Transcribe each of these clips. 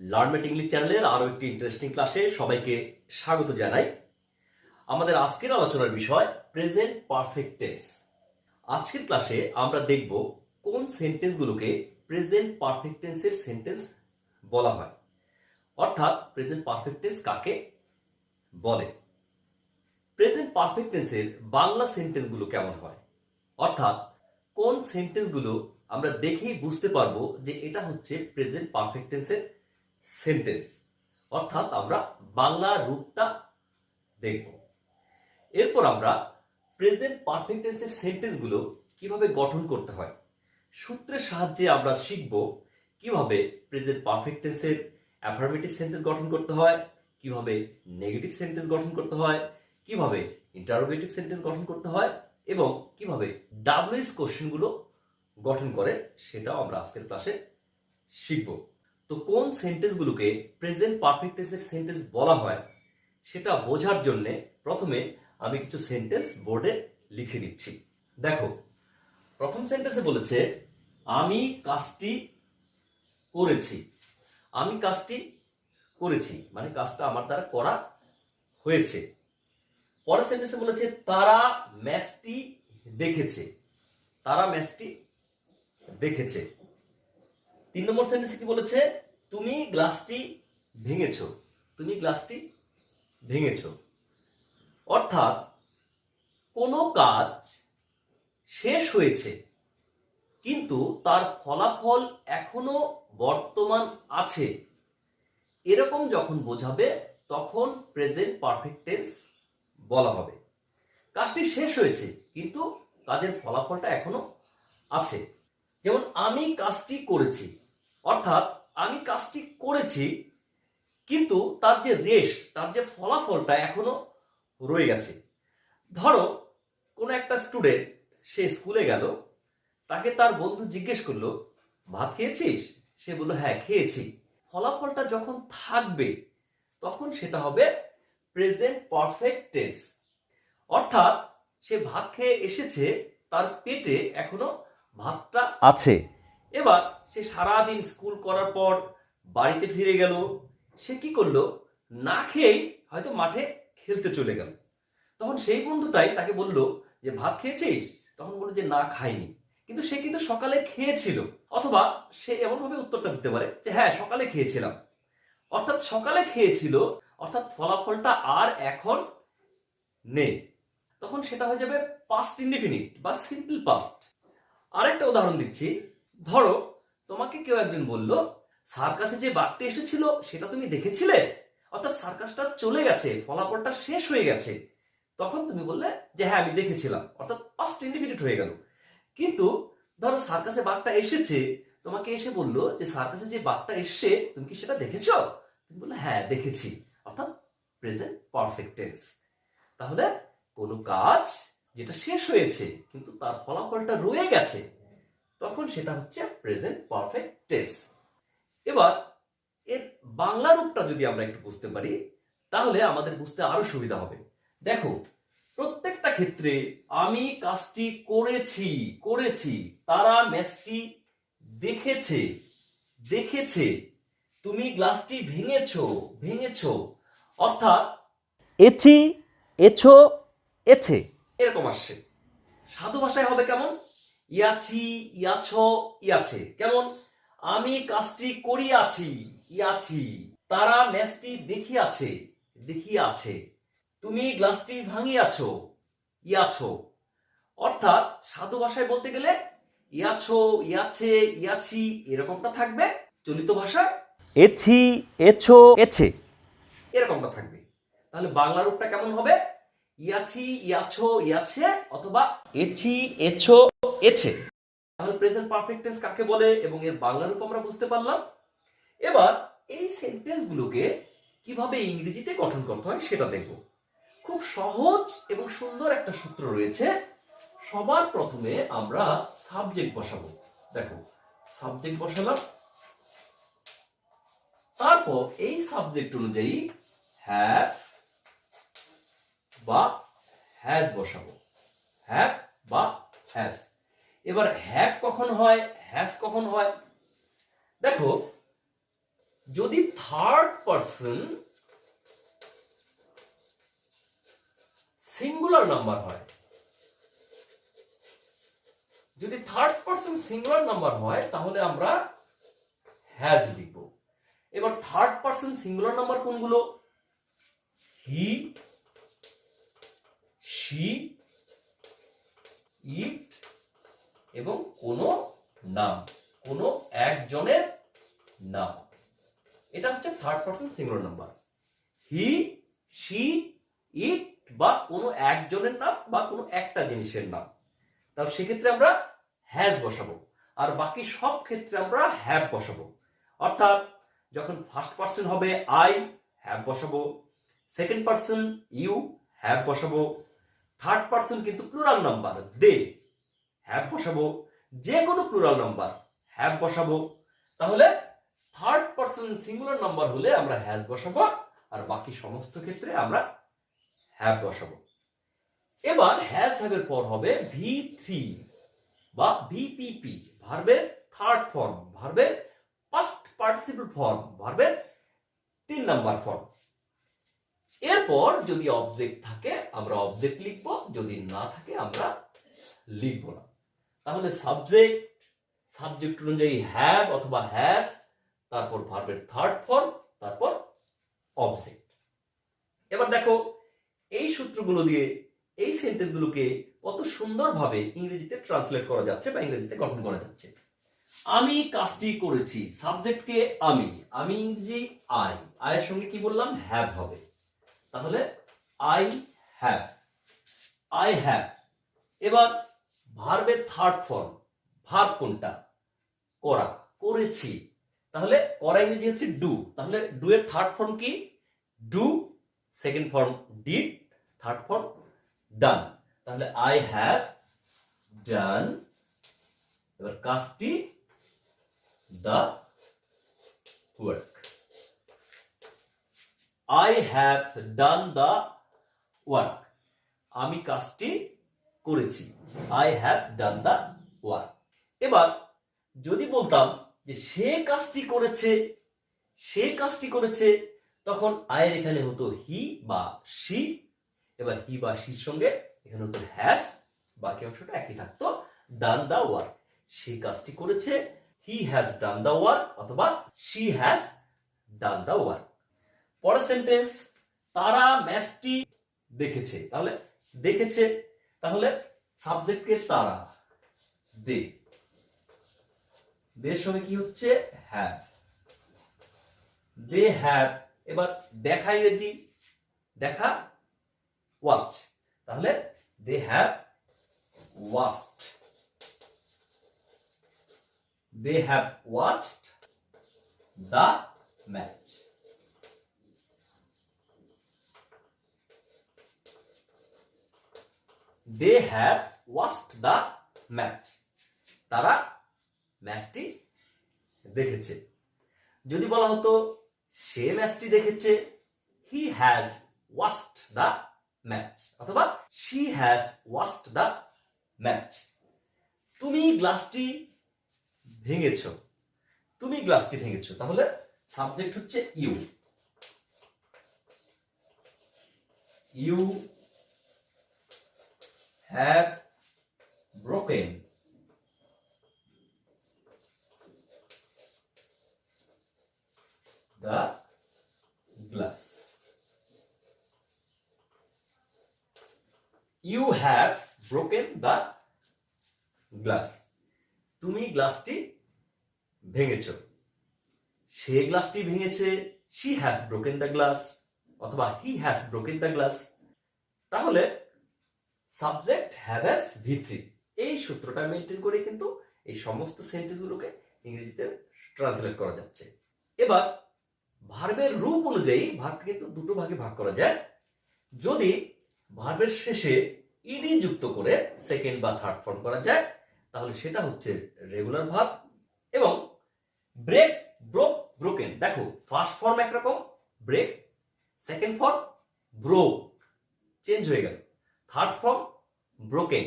লার্নমেট English চ্যানেলের আরও একটি ইন্টারেস্টিং ক্লাসে সবাইকে স্বাগত জানাই। আমাদের আজকের আলোচনার বিষয় প্রেজেন্ট পারফেক্ট টেন্স আজকের ক্লাসে আমরা দেখব কোন সেন্টেন্সগুলোকে প্রেজেন্ট পারফেক্ট টেন্সের সেন্টেন্স বলা হয়। অর্থাৎ প্রেজেন্ট পারফেক্ট টেন্স কাকে বলে? প্রেজেন্ট পারফেক্ট টেন্সের বাংলা সেন্টেন্সগুলো কেমন হয়? অর্থাৎ কোন সেন্টেন্সগুলো আমরা দেখেই বুঝতে পারব যে এটা হচ্ছে প্রেজেন্ট পারফেক্ট টেন্সের সেন্টেন্স অর্থাৎ আমরা বাংলা রূপটা দেখব। এরপর আমরা প্রেজেন্ট পারফেক্ট টেন্সের সেন্টেন্সগুলো কীভাবে গঠন করতে হয়, সূত্রের সাহায্যে আমরা শিখব কীভাবে প্রেজেন্ট পারফেক্ট টেন্সের অ্যাফার্মেটিভ সেন্টেন্স গঠন করতে হয়, কীভাবে নেগেটিভ সেন্টেন্স গঠন করতে হয়, কীভাবে ইন্টারোগেটিভ সেন্টেন্স গঠন করতে হয় এবং কীভাবে ডাব্লিউএস কোশ্চেনগুলো গঠন করে সেটাও আমরা আজকের ক্লাসে শিখব। তো কোন সেন্টেন্সগুলোকে প্রেজেন্ট পারফেক্ট টেন্সের সেন্টেন্স বলা হয়, সেটা বোঝার জন্য প্রথমে আমি কিছু সেন্টেন্স বোর্ডে লিখে নিচ্ছি। দেখো, প্রথম সেন্টেন্সে বলেছে, আমি কাজটি করেছি। আমি কাজটি করেছি মানে কাজটা আমার দ্বারা করা হয়েছে। পরের সেন্টেন্সে বলেছে, তারা ম্যাচটি দেখেছে। তারা ম্যাচটি দেখেছে। তিন নম্বর সেন্টেন্সে কি বলেছে? তুমি গ্লাসটি ভেঙেছো। তুমি গ্লাসটি ভেঙেছো। অর্থাৎ কোনো কাজ শেষ হয়েছে, কিন্তু তার ফলাফল এখনও বর্তমান আছে। এরকম যখন বোঝাবে, তখন প্রেজেন্ট পারফেক্ট টেন্স বলা হবে। কাজটি শেষ হয়েছে, কিন্তু কাজের ফলাফলটা এখনও আছে। যেমন আমি কাজটি করেছি, অর্থাৎ আমি কাজটি করেছি, কিন্তু তার যে রেশ, তার যে ফলাফলটা এখনও রয়ে গেছে। ধরো, কোনো একটা স্টুডেন্ট সে স্কুলে গেল, তাকে তার বন্ধু জিজ্ঞেস করল, ভাত খেয়েছিস? সে বলল হ্যাঁ খেয়েছি। ফলাফলটা যখন থাকবে, তখন সেটা হবে প্রেজেন্ট পারফেক্ট টেন্স অর্থাৎ, সে ভাত খেয়ে এসেছে, তার পেটে এখনও ভাতটা আছে। এবার সে সারাদিন স্কুল করার পর বাড়িতে ফিরে গেল। সে কি করল? না খেয়েই হয়তো মাঠে খেলতে চলে গেল। তখন সেই বন্ধুটাই তাকে বলল যে ভাত খেয়েছিস? তখন বলল যে না খাইনি। কিন্তু সে কিন্তু সকালে খেয়েছিল। অথবা সে এমনভাবে উত্তরটা দিতে পারে যে হ্যাঁ সকালে খেয়েছিলাম। অর্থাৎ সকালে খেয়েছিল অর্থাৎ ফলাফলটা আর এখন নেই। তখন সেটা হয়ে যাবে পাস্ট ইনডিফিনিট বা সিম্পল পাস্ট আরেকটা উদাহরণ দিচ্ছি। ধরো, তোমাকে কেউ একদিন বলল, সার্কাসে যে বাঘটি এসেছিল, সেটা তুমি দেখেছিলে? অর্থাৎ সার্কাসটা চলে গেছে, ফলাফলটা শেষ হয়ে গেছে। তখন তুমি বললে যে হ্যাঁ আমি দেখেছিলাম। অর্থাৎ পাস্ট ইনডিফিনিট হয়ে গেল। কিন্তু ধরো, সার্কাসে বাঘটা এসেছে, তোমাকে এসে বলল যে, সার্কাসে যে বাঘটা এসছে, তুমি কি সেটা দেখেছ? তুমি বললে হ্যাঁ দেখেছি। অর্থাৎ প্রেজেন্ট পারফেক্ট টেন্স তাহলে কোনো কাজ যেটা শেষ হয়েছে, কিন্তু তার ফলাফলটা রয়ে গেছে, তখন সেটা হচ্ছে প্রেজেন্ট পারফেক্ট টেন্স এবার, এর বাংলা রূপটা যদি আমরা একটু বুঝতে পারি, তাহলে আমাদের বুঝতে আরও সুবিধা হবে। দেখো, প্রত্যেকটা ক্ষেত্রে আমি কাজটি করেছি করেছি, তারা ম্যাচটি দেখেছে দেখেছে, তুমি গ্লাসটি ভেঙেছো ভেঙেছো, অর্থাৎ, এছি, এছো, এছে। এরকম আসছে। সাধু ভাষায় হবে কেমন? ইয়াছি ইয়াছ, ইয়াছে। কেমন? আমি কাজটি করিয়াছি, ইয়াছি। তারা ম্যাচটি দেখিয়াছে দেখিয়াছে। তুমি গ্লাসটি ভাঙিয়াছো, ইয়াছো। অর্থাৎ সাধু ভাষায় বলতে গেলে, ইয়াছো, ইয়াছে, ইয়াছি, এরকমটা থাকবে চলিত ভাষায়। এছি, এছো, এছে, এরকমটা থাকবে। তাহলে বাংলা রূপটা কেমন হবে? ইয়াছি ইয়াছো ইয়াছে অথবা এছি এছো এছে। তাহলে প্রেজেন্ট পারফেক্ট টেন্স কাকে বলে এবং এর বাংলা রূপ আমরা বুঝতে পারলাম। এবার এই সেন্টেন্স গুলোকে কীভাবে ইংরেজিতে গঠন করতে হয় সেটা দেখব। খুব সহজ এবং সুন্দর একটা সূত্র রয়েছে। সবার প্রথমে আমরা সাবজেক্ট বসাবো। দেখো সাবজেক্ট বসালাম। তারপর এই সাবজেক্ট অনুযায়ী হ্যাভ বা হ্যাজ বসাবো। হ্যাভ বা হ্যাজ এবার হ্যাভ কখন হয়? হ্যাজ কখন হয়? দেখো, যদি থার্ড পার্সন সিঙ্গুলার নাম্বার হয়, যদি থার্ড পার্সন সিঙ্গুলার নাম্বার হয়, তাহলে আমরা হ্যাজ লিখব। এবার থার্ড পার্সন সিঙ্গুলার নাম্বার কোনগুলো? হি শি ইট এবং কোনো নাম, কোনো একজনের নাম। এটা হচ্ছে third person singular number he she it বা কোনো একজনের নাম বা কোনো একটা জিনিসের নাম। তাহলে সেক্ষেত্রে আমরা হ্যাজ বসাবো। আর বাকি সব ক্ষেত্রে আমরা হ্যাভ বসাবো। অর্থাৎ যখন ফার্স্ট পার্সন হবে আই হ্যাভ বসাবো। সেকেন্ড পার্সন ইউ হ্যাভ বসাবো। থার্ড পার্সন কিন্তু প্লুরাল নাম্বার দে। হ্যাভ বসাবো যে কোনো প্লুরাল নাম্বার হ্যাভ বসাবো। তাহলে থার্ড পার্সন সিঙ্গুলার নাম্বার হলে আমরা হ্যাজ বসাবো, আর বাকি সমস্ত ক্ষেত্রে আমরা হ্যাভ বসাবো। এবার হ্যাজ হ্যাভের পর হবে ভি থ্রি বা ভিপিপি ভার্বের থার্ড ফর্ম ভার্বের ফার্স্ট পার্টিসিপল ফর্ম ভার্বের তিন নাম্বার ফর্ম এরপর যদি অবজেক্ট থাকে, আমরা অবজেক্ট লিখব, যদি না থাকে, আমরা লিখব না। তাহলে সাবজেক্ট সাবজেক্ট অনুযায়ী হ্যাভ অথবা হ্যাজ তারপর ভার্বের থার্ড ফর্ম তারপর অবজেক্ট এবার দেখো, এই সূত্রগুলো দিয়ে এই সেন্টেন্সগুলোকে কত সুন্দরভাবে ইংরেজিতে ট্রান্সলেট করা যাচ্ছে বা ইংরেজিতে গঠন করা যাচ্ছে। আমি কাজটি করেছি সাবজেক্টকে আমি আমি ইংরেজি আই আয়ের সঙ্গে কি বললাম? হ্যাভ হবে। তাহলে আই হ্যাভ আই হ্যাভ এবার ভার্বের থার্ড ফর্ম ভার্ব কোনটা? করা, করেছি। তাহলে করা ইংরেজি হচ্ছে ডু তাহলে ডু এর থার্ড ফর্ম কি? Do second form did third form done তাহলে আই হ্যাভ ডান এবার কাজটি the work I have done the work আমি কাজটি করেছি। I have done the work এবার যদি বলতাম যে সে কাজটি করেছে, সে কাজটি করেছে, তখন আয়ের এখানে হতো হি বা সি এবার হি বা সির সঙ্গে এখানে হতো হ্যাজ বাকি অংশটা একই থাকতো ডান দ্য ওয়ার্ক সে কাজটি করেছে he has done the work অথবা she has done the work পরের সেন্টেন্স তারা ম্যাচটি দেখেছে। তাহলে দেখেছে, তাহলে সাবজেক্টকে তারা দে। সঙ্গে কি হচ্ছে? হ্যাভ দে হ্যাভ এবার দেখা। ইংরেজি দেখা ওয়াচ তাহলে they have they have watched the match they have watched the match তারা ম্যাচটি দেখেছে। যদি বলা হতো, সে ম্যাচটি দেখেছে he has watched the match অথবা she has watched the match তুমি গ্লাসটি ভেঙেছ। তুমি গ্লাসটি ভেঙেছ। তাহলে সাবজেক্ট হচ্ছে you you have broken the glass. You have broken the glass. তুমি গ্লাসটি ভেঙেছ সে গ্লাসটি ভেঙেছে she has broken the glass অথবা he has broken the glass তাহলে subject have has V three এই সূত্রটা মেনটেন করে কিন্তু এই সমস্ত সেন্টেন্সগুলোকে ইংরেজিতে ট্রান্সলেট করা যাচ্ছে। এবার ভার্বের রূপ অনুযায়ী ভার্বকে কিন্তু দুটো ভাগে ভাগ করা যায়। যদি ভার্বের শেষে ইডি যুক্ত করে সেকেন্ড বা থার্ড ফর্ম করা যায়, তাহলে সেটা হচ্ছে রেগুলার ভার্ব এবং ব্রেক ব্রোক ব্রোকেন দেখো ফার্স্ট ফর্ম একরকম break second form broke change হয়ে গেল। থার্ড ফর্ম ব্রোকেন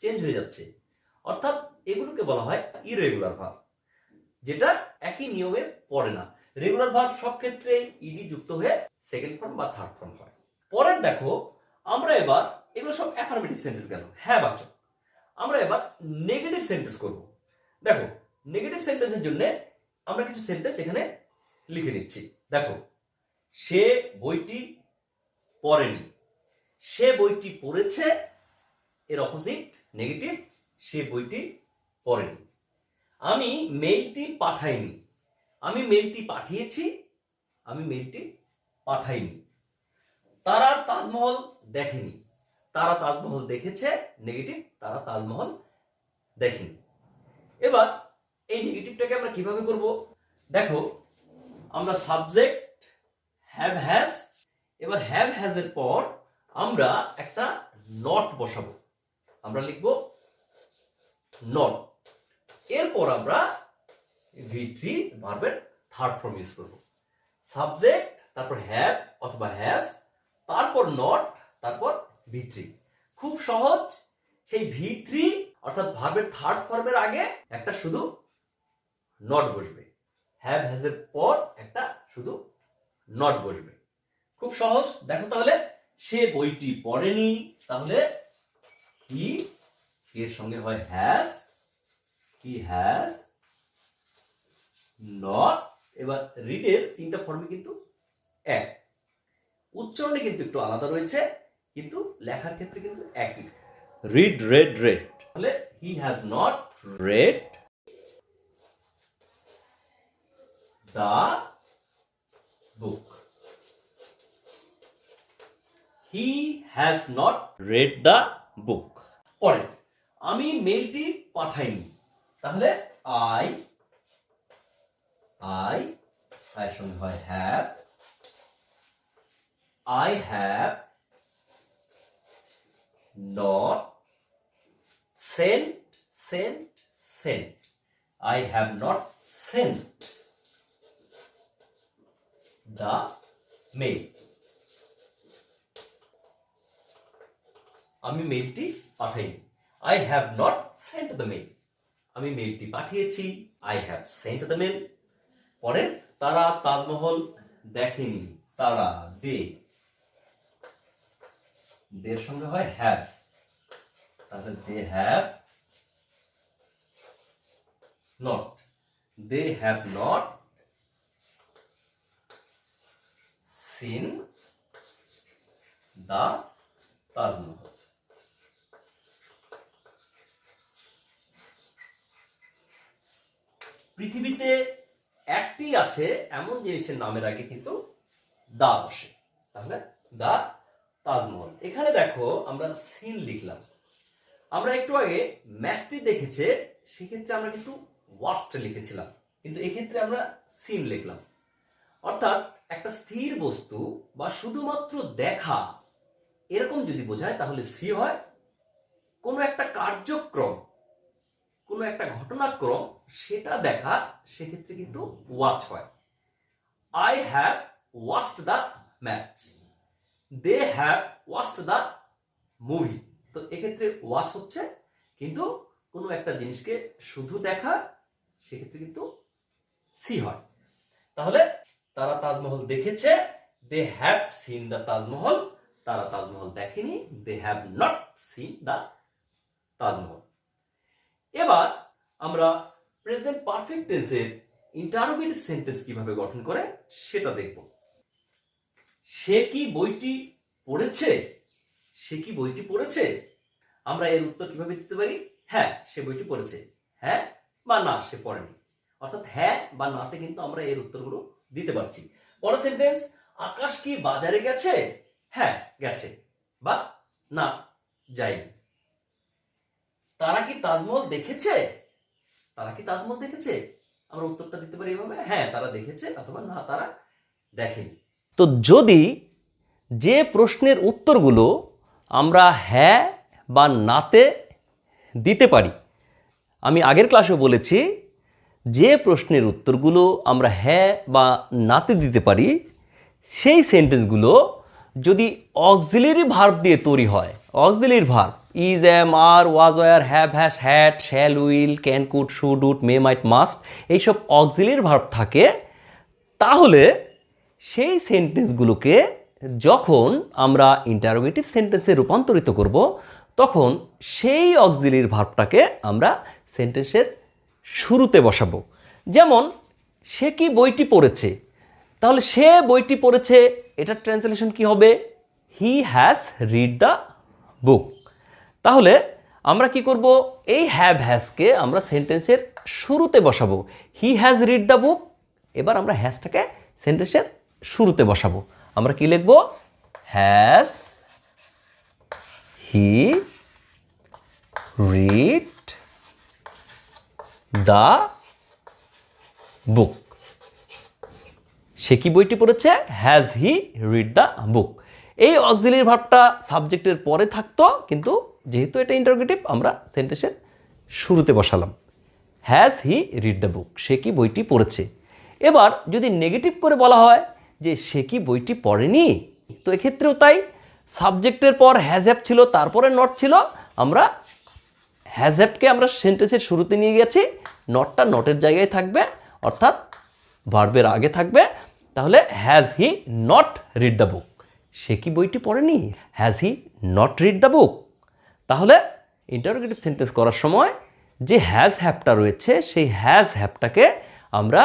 চেঞ্জ হয়ে যাচ্ছে। অর্থাৎ এগুলোকে বলা হয় ইরেগুলার ভার্ব যেটা একই নিয়মে পড়ে না। রেগুলার ভার্ব সব ক্ষেত্রে ইডি যুক্ত হয়ে সেকেন্ড ফর্ম বা থার্ড ফর্ম হয়। পরের দেখো, আমরা এবার এগুলো সব অ্যাফার্মেটিভ সেন্টেন্স গেল। হ্যাঁ বাচক। আমরা এবার নেগেটিভ সেন্টেন্স করব। দেখো নেগেটিভ সেন্টেন্সের জন্য আমরা কিছু সেন্টেন্স এখানে লিখে নিচ্ছি। দেখো, সে বইটি পড়েনি। সে বইটি পড়েছে, এর অপোজিট নেগেটিভ সে বইটি পড়েনি। আমি মেইলটি পাঠাইনি। আমি মেইলটি পাঠিয়েছি, আমি মেইলটি পাঠাইনি। তারা তাজমহল দেখেনি। তারা তাজমহল দেখেছে নেগেটিভ তারা তাজমহল দেখেনি। এবার এই নেগেটিভটাকে আমরা কীভাবে করব? দেখো, আমরা সাবজেক্ট হ্যাভ হ্যাজ এবার হ্যাভ হ্যাজ এর পর আমরা একটা নট বসাবো। আমরা লিখব নট এরপর আমরা ভি থ্রি ভার্বের থার্ড ফর্ম ইউজ করব। সাবজেক্ট তারপর হ্যাভ অথবা হ্যাজ তারপর নট তারপর ভি থ্রি খুব সহজ, সেই ভি থ্রি অর্থাৎ ভার্বের থার্ড ফর্মের আগে একটা শুধু নট বসবে। হ্যাভ হ্যাজের পর একটা শুধু নট বসবে। খুব সহজ, দেখো তাহলে। সে বইটি পড়েনি তাহলে হি এর সঙ্গে হয়? হ্যাজ হি হ্যাজ নট এবার রিডের তিনটা ফর্মে কিন্তু এক। উচ্চারণে কিন্তু একটু আলাদা রয়েছে কিন্তু লেখার ক্ষেত্রে কিন্তু একই। রিড রেড রেড তাহলে he has not read the book he has not read the book পরে আমি মেলটি পাঠাইনি। তাহলে আই আই এর সঙ্গে হয় have I have not sent sent sent I have not sent the mail আমি মেলটি পাঠাইনি। I have not sent the mail আমি মেলটি পাঠিয়েছি। I have sent the mail পরে তারা তাজমহল দেখেনি। তারা দে। দের সঙ্গে হয় হ্যাভ তাহলে they have not they have not seen the Taj Mahal. পৃথিবীতে একটি আছে, এমন জিনিসের নামের আগে কিন্তু দা বসে। তাহলে দা তাজমহল। এখানে দেখো আমরা সিন লিখলাম। আমরা একটু আগে ম্যাচটি দেখেছে, সেক্ষেত্রে আমরা কিন্তু ওয়াস্ট লিখেছিলাম। কিন্তু এক্ষেত্রে আমরা সিন লিখলাম। অর্থাৎ একটা স্থির বস্তু বা শুধুমাত্র দেখা, এরকম যদি বোঝায় তাহলে সি হয়। কোনো একটা কার্যক্রম কোনো একটা ঘটনাক্রম সেটা দেখা সেক্ষেত্রে কিন্তু ওয়াচ হয়। I have watched the match they have watched the movie তো এক্ষেত্রে ওয়াচ হচ্ছে কিন্তু কোনো একটা জিনিসকে শুধু দেখা সেক্ষেত্রে কিন্তু সি হয়। তাহলে তারা তাজমহল দেখেছে they have seen the Taj Mahal, তারা তাজমহল দেখেনি they have not seen the Taj Mahal. এবার আমরা প্রেজেন্ট পারফেক্ট টেন্সের ইন্টারোগেটিভ সেন্টেন্স কীভাবে গঠন করে সেটা দেখব। সে কি বইটি পড়েছে? সে কি বইটি পড়েছে? আমরা এর উত্তর কীভাবে দিতে পারি? হ্যাঁ সে বইটি পড়েছে। হ্যাঁ বা না, সে পড়েনি। অর্থাৎ হ্যাঁ বা নাতে কিন্তু আমরা এর উত্তরগুলো দিতে পারছি। পরের সেন্টেন্স আকাশ কি বাজারে গেছে? হ্যাঁ গেছে বা না, যায়নি। তারা কি তাজমহল দেখেছে? তারা কি তাজমহল দেখেছে? আমরা উত্তরটা দিতে পারি এভাবে? হ্যাঁ তারা দেখেছে, অথবা না, তারা দেখেনি। তো যদি যে প্রশ্নের উত্তরগুলো আমরা হ্যাঁ বা নাতে দিতে পারি, আমি আগের ক্লাসে বলেছি, যে প্রশ্নের উত্তরগুলো আমরা হ্যাঁ বা নাতে দিতে পারি, সেই সেন্টেন্সগুলো যদি অক্সিলারি ভার্ব দিয়ে তৈরি হয় auxiliary verb is am are was were have has had shall will can could should would may might must এইসব অক্সিলারি ভার্ব থাকে, তাহলে সেই সেন্টেন্সগুলোকে যখন আমরা ইন্টারোগেটিভ সেন্টেন্সে রূপান্তরিত করব, তখন সেই অক্সিলির ভার্বটাকে আমরা সেন্টেন্সের শুরুতে বসাবো। যেমন, সে কি বইটি পড়েছে? তাহলে সে বইটি পড়েছে, এটার ট্রান্সলেশন কি হবে? He has read the book তাহলে আমরা কি করব? এই হ্যাভ হ্যাজকে আমরা সেন্টেন্সের শুরুতে বসাবো। He has read the book এবার আমরা হ্যাজটাকে সেন্টেন্সের শুরুতে বসাবো। আমরা কি লিখব? Has he read the book সে কি বইটি পড়েছে? Has he read the book এই অক্সিলিয়ারি ভাবটা সাবজেক্টের পরে থাকতো, কিন্তু যেহেতু এটা ইন্টারোগেটিভ আমরা সেন্টেন্সের শুরুতে বসালাম। Has he read the book সে কি বইটি পড়েছে? এবার যদি নেগেটিভ করে বলা হয় যে সে কি বইটি পড়েনি, তো এক্ষেত্রেও তাই সাবজেক্টের পর হ্যাজ অ্যাপ ছিল, তারপরে নট ছিল, আমরা হ্যাজ হ্যাপকে আমরা সেন্টেন্সের শুরুতে নিয়ে গেছি নটটা নটের জায়গায় থাকবে, অর্থাৎ ভার্বের আগে থাকবে, তাহলে has he not read the book সে কি বইটি পড়েনি? Has he not read the book তাহলে ইন্টারোগেটিভ সেন্টেন্স করার সময় যে হ্যাজ হ্যাপটা রয়েছে, সেই হ্যাজ হ্যাপটাকে আমরা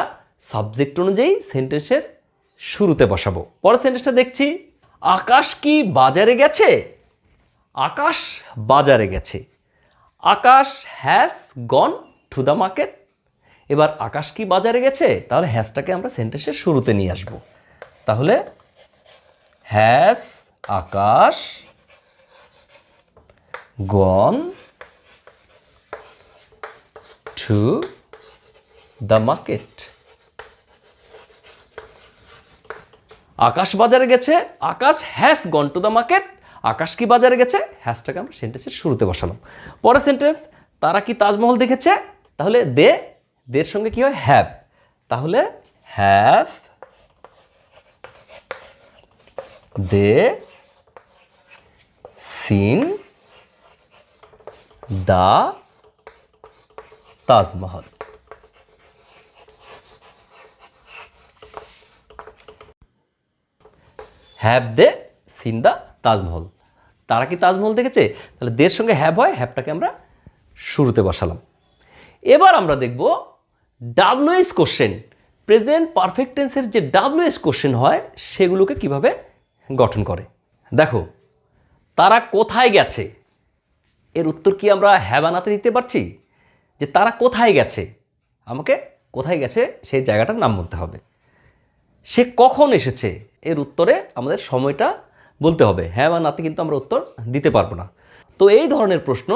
সাবজেক্ট অনুযায়ী সেন্টেন্সের শুরুতে বসাবো। পরের সেন্টেন্সটা দেখছি, আকাশ কি বাজারে গেছে? আকাশ বাজারে গেছে। Akash has gone to the market এবার আকাশ কি বাজারে গেছে? তাহলে হ্যাজটাকে আমরা সেন্টেন্সের শুরুতে নিয়ে আসব। তাহলে has Akash gone to the market Akash বাজারে গেছে, Akash has gone to the market Akash কি বাজারে গেছে? হ্যাশটাকে আমরা সেন্টেন্সের শুরুতে বসালাম। পরের সেন্টেন্স তারা কি তাজমহল দেখেছে? তাহলে দে, দের সঙ্গে কি হয়? হ্যাভ তাহলে have they seen the Taj Mahal. Have they seen the Taj Mahal. তারা কি তাজমহল দেখেছে? তাহলে দের সঙ্গে হ্যাভ হয় হ্যাভটাকে আমরা শুরুতে বসালাম। এবার আমরা দেখব ডাব্লুএস কোশ্চেন। প্রেজেন্ট পারফেক্ট টেন্সের যে ডাব্লুএস কোশ্চেন হয়, সেগুলোকে কীভাবে গঠন করে? দেখো, তারা কোথায় গেছে? এর উত্তর কি আমরা হ্যাঁ বানাতে দিতে পারছি? যে তারা কোথায় গেছে? আমাকে কোথায় গেছে সেই জায়গাটার নাম বলতে হবে। সে কখন এসেছে? এর উত্তরে আমাদের সময়টা বলতে হবে। হ্যাঁ বা নাতে কিন্তু আমরা উত্তর দিতে পারব না। তো এই ধরনের প্রশ্ন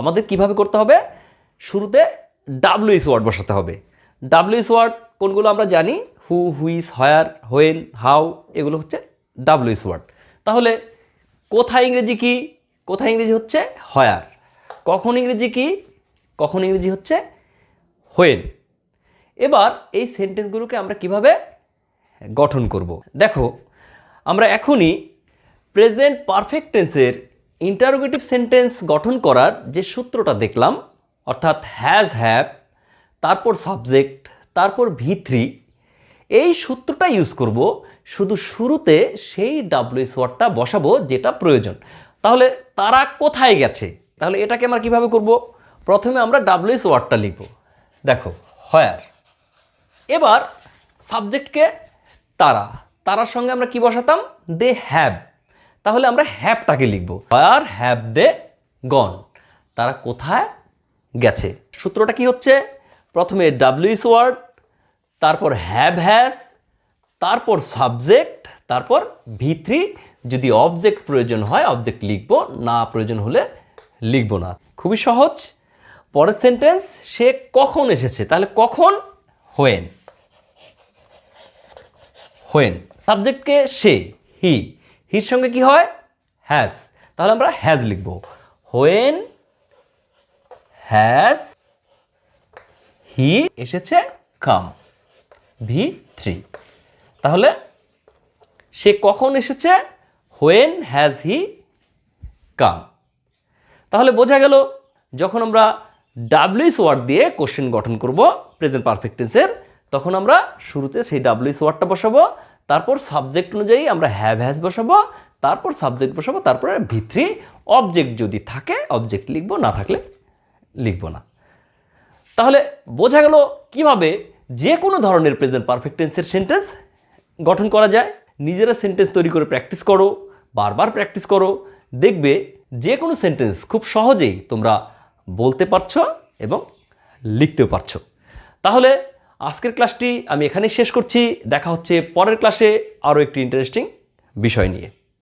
আমাদের কীভাবে করতে হবে? শুরুতে ডাব্লিউএস ওয়ার্ড বসাতে হবে। ডাব্লিউএস ওয়ার্ড কোনগুলো আমরা জানি? হু হুইস হয়ার হোয়েন হাউ এগুলো হচ্ছে ডাব্লিউএস ওয়ার্ড তাহলে কোথায় ইংরেজি কি? কোথায় ইংরেজি হচ্ছে? হয়ার। কখন ইংরেজি কি? কখন ইংরেজি হচ্ছে? হোয়েন। এবার এই সেন্টেন্সগুলোকে আমরা কীভাবে গঠন করব? দেখো, আমরা এখনই প্রেজেন্ট পারফেক্ট টেন্সের ইন্টারোগেটিভ সেন্টেন্স গঠন করার যে সূত্রটা দেখলাম, অর্থাৎ হ্যাজ হ্যাভ তারপর সাবজেক্ট তারপর ভি থ্রি এই সূত্রটা ইউজ করব, শুধু শুরুতে সেই ডাব্লিউএস ওয়ার্ডটা বসাবো যেটা প্রয়োজন। তাহলে তারা কোথায় গেছে? তাহলে এটাকে আমরা কীভাবে করব? প্রথমে আমরা ডাব্লিউএস ওয়ার্ডটা লিখব। দেখো হয়ার এবার সাবজেক্টকে তারা, তারার সঙ্গে আমরা কি বসাতাম? দে হ্যাভ তাহলে আমরা হ্যাভটাকে লিখব। হয়ার হ্যাভ দে গন তারা কোথায় গেছে? সূত্রটা কি হচ্ছে? প্রথমে ডাব্লিউএস ওয়ার্ড, তারপর হ্যাভ হ্যাজ তারপর সাবজেক্ট, তারপর ভি থ্রি। যদি অবজেক্ট প্রয়োজন হয় অবজেক্ট লিখব, না প্রয়োজন হলে লিখব না। খুবই সহজ। পরের সেন্টেন্স সে কখন এসেছে? তাহলে কখন? হোয়েন হোয়েন সাবজেক্টকে সে হি হির সঙ্গে কি হয়? হ্যাজ তাহলে আমরা হ্যাজ লিখব। হোয়েন হ্যাজ হি এসেছে? Come V three. তাহলে সে কখন এসেছে? হোয়েন হ্যাজ হি কাম তাহলে বোঝা গেল, যখন আমরা ডাব্লিউএস ওয়ার্ড দিয়ে কোশ্চেন গঠন করব প্রেজেন্ট পারফেক্ট টেন্সের তখন আমরা শুরুতে সেই ডাব্লিউএস ওয়ার্ডটা বসাবো, তারপর সাবজেক্ট অনুযায়ী আমরা হ্যাভ হ্যাজ বসাবো, তারপর সাবজেক্ট বসাবো, তারপরে ভিত্রি অবজেক্ট যদি থাকে অবজেক্ট লিখব, না থাকলে লিখব না। তাহলে বোঝা গেল কীভাবে যে কোনো ধরনের প্রেজেন্ট পারফেক্ট টেন্সের সেন্টেন্স গঠন করা যায়। নিজেরা সেন্টেন্স তৈরি করে প্র্যাকটিস করো, বারবার প্র্যাকটিস করো। দেখবে যে কোনো সেন্টেন্স খুব সহজেই তোমরা বলতে পারছ এবং লিখতেও পারছ। তাহলে আজকের ক্লাসটি আমি এখানেই শেষ করছি। দেখা হচ্ছে পরের ক্লাসে আরও একটি ইন্টারেস্টিং বিষয় নিয়ে।